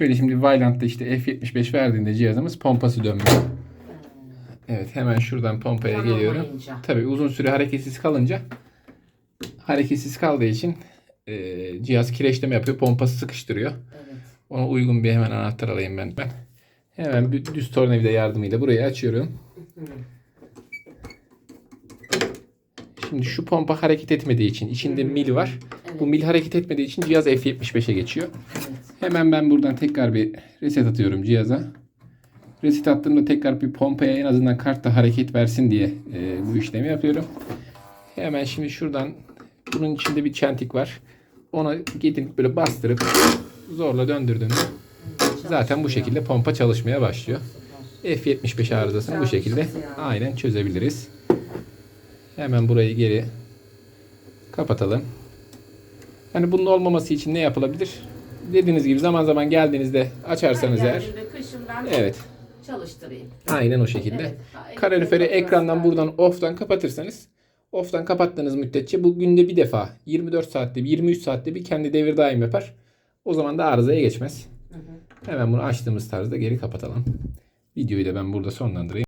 Şöyle şimdi Vailant'ta işte F75 verdiğinde cihazımız pompası dönmüyor. Evet hemen şuradan pompaya geliyorum. Tanımayınca. Tabii uzun süre hareketsiz kalınca hareketsiz kaldığı için e, cihaz kireçleme yapıyor. Pompası sıkıştırıyor. Evet. Ona uygun bir hemen anahtar alayım ben. ben. Hemen bir düz tornavida yardımıyla burayı açıyorum. Şimdi şu pompa hareket etmediği için içinde mil var. Bu mil hareket etmediği için cihaz F75'e geçiyor. Hemen ben buradan tekrar bir reset atıyorum cihaza. Reset attığımda tekrar bir pompaya en azından kartta hareket versin diye e, bu işlemi yapıyorum. Hemen şimdi şuradan bunun içinde bir çentik var. Ona gidin böyle bastırıp zorla döndürdüğümde zaten bu şekilde pompa çalışmaya başlıyor. F75 arızasını bu şekilde aynen çözebiliriz. Hemen burayı geri kapatalım. Yani bunun olmaması için ne yapılabilir? Dediğiniz gibi zaman zaman geldiğinizde açarsanız eğer. geldiğinde kışın ben Evet. çalıştırayım. Aynen o şekilde. Evet. Kaloriferi ekrandan buradan off'tan kapatırsanız off'tan kapattığınız müddetçe bu günde bir defa 24 saatte bir 23 saatte bir kendi devir daim yapar. O zaman da arızaya geçmez. Hemen bunu açtığımız tarzda geri kapatalım. Videoyu da ben burada sonlandırayım.